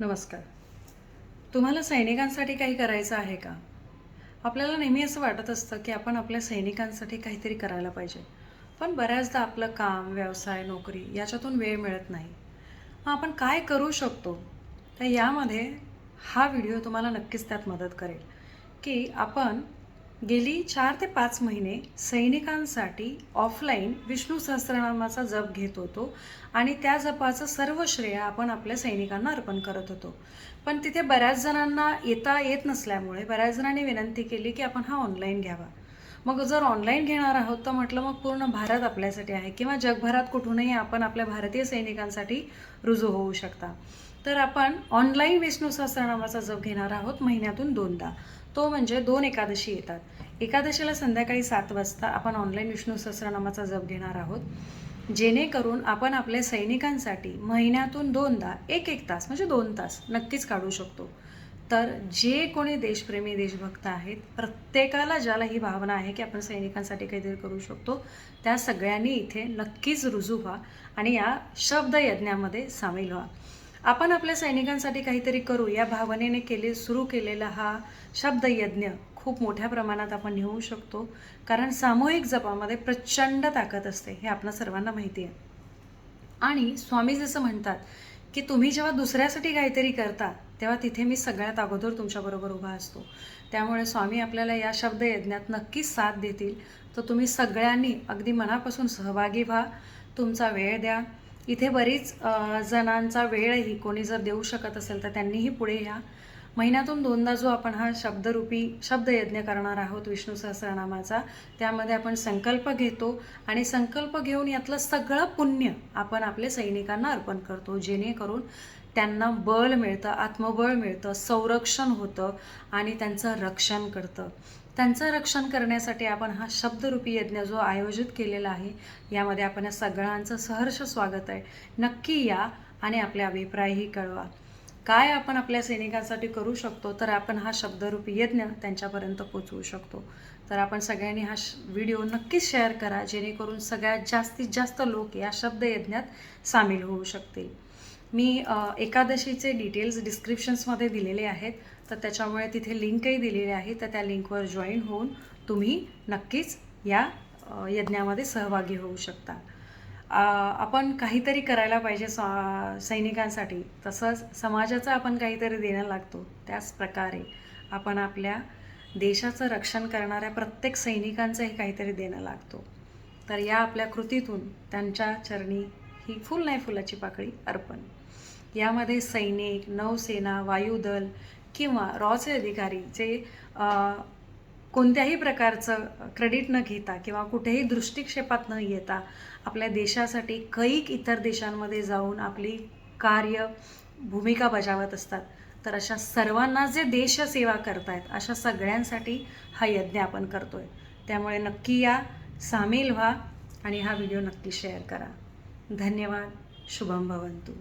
नमस्कार. तुम्हाला सैनिकांसाठी काही करायचं आहे का? आपल्याला नेहमी असं वाटत असतं की आपण आपल्या सैनिकांसाठी काहीतरी करायला पाहिजे. पण बऱ्याचदा आपलं काम व्यवसाय नोकरी याच्यातून वेळ मिळत नाही. मग आपण काय करू शकतो? तर यामध्ये हा व्हिडिओ तुम्हाला नक्कीच त्यात मदत करेल की आपण गेली चार ते पाच महिने सैनिकांसाठी ऑफलाईन विष्णू सहस्त्रनामाचा जप घेत होतो आणि त्या जपाचं सर्व श्रेय आपण आपल्या सैनिकांना अर्पण करत होतो. पण तिथे बऱ्याच जणांना येता येत नसल्यामुळे बऱ्याच जणांनी विनंती केली की आपण हा ऑनलाईन घ्यावा. मग जर ऑनलाईन घेणार आहोत तर म्हटलं मग पूर्ण भारत आपल्यासाठी आहे किंवा जगभरात कुठूनही आपण आपल्या भारतीय सैनिकांसाठी रुजू होऊ शकता. तर आपण ऑनलाईन विष्णू सहस्त्रनामाचा जप घेणार आहोत महिन्यातून दोनदा. तो म्हणजे दोन एकादशी येतात. एकादशीला संध्याकाळी सात वाजता आपण ऑनलाईन विष्णू सहस्रनामाचा जप घेणार आहोत. जेणेकरून आपण आपल्या सैनिकांसाठी महिन्यातून दोनदा एक एक तास म्हणजे दोन तास नक्कीच काढू शकतो. तर जे कोणी देशप्रेमी देशभक्त आहेत प्रत्येकाला ज्याला ही भावना आहे की आपण सैनिकांसाठी काहीतरी करू शकतो त्या सगळ्यांनी इथे नक्कीच रुजू व्हा आणि या शब्द यज्ञामध्ये सामील व्हा. आपण आपल्या सैनिकांसाठी काहीतरी करू. या भावनेने केले सुरू केलेला हा शब्दयज्ञ खूप मोठ्या प्रमाणात आपण नेऊ शकतो. कारण सामूहिक जपामध्ये प्रचंड ताकद असते हे आपल्या सर्वांना माहिती आहे. आणि स्वामी जसं म्हणतात की तुम्ही जेव्हा दुसऱ्यासाठी काहीतरी करता तेव्हा तिथे मी सगळ्यात अगोदर तुमच्याबरोबर उभा असतो. त्यामुळे स्वामी आपल्याला या शब्दयज्ञात नक्कीच साथ देतील. तर तुम्ही सगळ्यांनी अगदी मनापासून सहभागी व्हा. तुमचा वेळ द्या. इथे बरीच जणांचा वेळही कोणी जर देऊ शकत असेल तर त्यांनीही पुढे या. महिन्यातून दोनदा जो आपण हा शब्दरूपी शब्दयज्ञ करणार आहोत विष्णू सहस्रनामाचा त्यामध्ये आपण संकल्प घेतो आणि संकल्प घेऊन यातलं सगळं पुण्य आपण आपल्या सैनिकांना अर्पण करतो. जेणेकरून त्यांना बळ मिळतं आत्मबळ मिळतं संरक्षण होतं आणि त्यांचं रक्षण करतं. त्यांचं रक्षण करण्यासाठी आपण हा शब्दरूपी यज्ञ जो आयोजित केलेला आहे यामध्ये आपण या सगळ्यांचं सहर्ष स्वागत आहे. नक्की या आणि आपले अभिप्रायही कळवा. काय आपण आपल्या सैनिकांसाठी करू शकतो तर आपण हा शब्दरूपी यज्ञ त्यांच्यापर्यंत पोचवू शकतो. तर आपण सगळ्यांनी हा श व्हिडिओ नक्कीच शेअर करा जेणेकरून सगळ्यात जास्तीत जास्त लोक या शब्दयज्ञात सामील होऊ शकतील. मी एकादशीचे डिटेल्स डिस्क्रिप्शन्समध्ये दिलेले आहेत. तर त्याच्यामुळे तिथे लिंकही दिलेली आहे तर त्या लिंकवर जॉईन होऊन तुम्ही नक्कीच या यज्ञामध्ये सहभागी होऊ शकता. आपण काहीतरी करायला पाहिजे स सैनिकांसाठी. तसंच समाजाचं आपण काहीतरी देणं लागतो. त्याच प्रकारे आपण आपल्या देशाचं रक्षण करणाऱ्या प्रत्येक सैनिकांचंही काहीतरी देणं लागतो. तर या आपल्या कृतीतून त्यांच्या चरणी ही फुल नाही फुलाची पाकळी अर्पण. यामध्ये सैनिक नौसेना वायुदल किंवा रॉचे अधिकारी जे कोणत्याही प्रकारचं क्रेडिट न घेता किंवा कुठेही दृष्टिक्षेपात न येता आपल्या देशासाठी कैक इतर देशांमध्ये जाऊन आपली कार्य भूमिका बजावत असतात. तर अशा सर्वांना जे देशसेवा करतायत अशा सगळ्यांसाठी हा यज्ञ आपण करतोय. त्यामुळे नक्की या सामील व्हा आणि हा व्हिडिओ नक्की शेअर करा. धन्यवाद. शुभम भवंतू